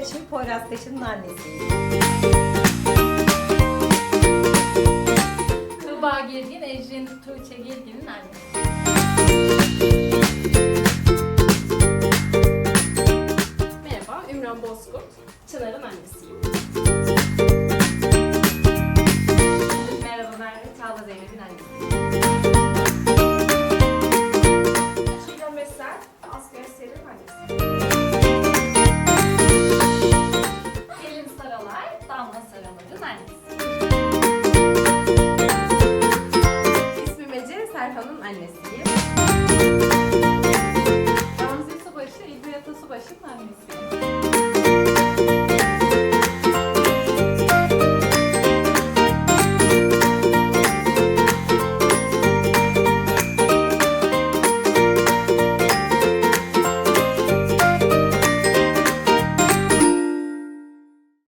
Kaç'ın, Poyraz Kaç'ın annesiyim. Tuğba Girgin, Ecrin Tuğçe Girgin'in annesi. Merhaba, Ümran Bozkurt, Çınar'ın annesiyim. Merhabalar, Çağla Zeynep'in annesiyim. Damla Sarı'nın annesi. İsmim Ece, Serkan'ın annesiyim. Gamze Subaşı, İlber Subaşı'nın annesiyim.